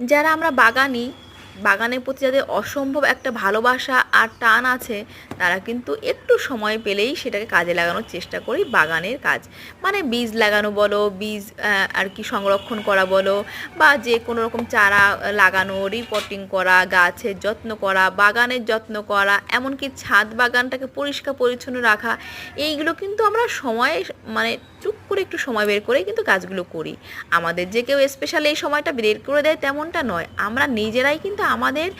যারা আমরা বাগানি বাগানের প্রতি যাদের অসম্ভব একটা ভালোবাসা আর টান আছে, তারা কিন্তু একটু সময় পেলেই সেটাকে কাজে লাগানোর চেষ্টা করি বাগানের কাজ। মানে বীজ লাগানো বলো, বীজ আর কি সংরক্ষণ করা বলো, বা যে কোনো রকম চারা লাগানো রিপোর্টিং করা, গাছের যত্ন করা, বাগানের যত্ন করা, এমনকি ছাদ বাগানটাকে পরিষ্কার পরিচ্ছন্ন রাখা, এইগুলো কিন্তু আমরা সময়ে মানে টুক করে একটু সময় বের করেই কিন্তু কাজগুলো করি। আমাদের যে কেউ স্পেশাল এই সময়টা বের করে দেয় তেমনটা নয়। আমরা নিজেরাই কিন্তু আমাদের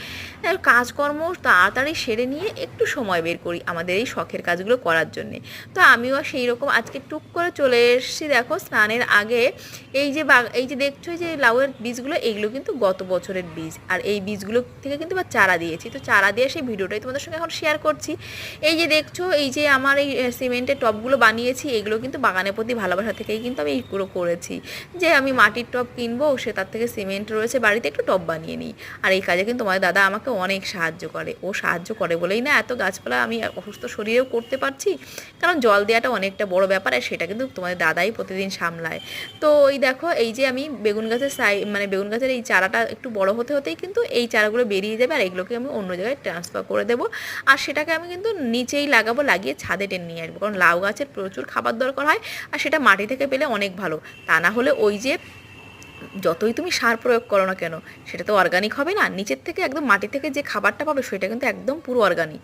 কাজকর্ম তাড়াতাড়ি সেরে নিয়ে একটু সময় বের করি আমাদের এই শখের কাজগুলো করার জন্যে। তো আমিও সেই রকম আজকে টুক করে চলে এসেছি দেখো স্নানের আগে। এই যে এই যে দেখছ যে লাউয়ের বীজগুলো, এইগুলো কিন্তু গত বছরের বীজ। আর এই বীজগুলো থেকে কিন্তু বা চারা দিয়েছি। তো চারা দিয়ে সেই ভিডিওটাই তোমাদের সঙ্গে এখন শেয়ার করছি। এই যে দেখছ, এই যে আমার এই সিমেন্টের টবগুলো বানিয়েছি, এগুলো কিন্তু বাগানের প্রতি ভালোবাসা থেকেই কিন্তু আমি এইগুলো করেছি। যে আমি মাটির টব কিনবো, সে তার থেকে সিমেন্ট রয়েছে, বাড়িতে একটু টব বানিয়ে নিই। আর এই কাজে কিন্তু আমার দাদা আমাকে অনেক সাহায্য করে। ও সাহায্য করে বলেই না, এত গাছপালা আমি অসুস্থ শরীরেও করতে পারছি। কারণ জল দেওয়াটা অনেকটা বড় ব্যাপার আর সেটা কিন্তু তোমাদের দাদাই প্রতিদিন সামলায়। তো এই দেখো, এই যে আমি বেগুন গাছের সাই মানে বেগুন গাছের এই চারাটা একটু বড় হতে হতেই কিন্তু এই চারাগুলো বেরিয়ে যাবে আর এগুলোকে আমি অন্য জায়গায় ট্রান্সফার করে দেবো। আর সেটাকে আমি কিন্তু নিচেই লাগাবো, লাগিয়ে ছাদে টেনে নিয়ে আসব। কারণ লাউ গাছের প্রচুর খাবার দরকার হয় আর সেটা মাটি থেকে পেলে অনেক ভালো। তা না হলে ওই যে যতই তুমি সার প্রয়োগ করো না কেন, সেটা তো অর্গানিক হবে না। নিচের থেকে একদম মাটি থেকে যে খাবারটা পাবে, সেটা কিন্তু একদম পুরো অর্গানিক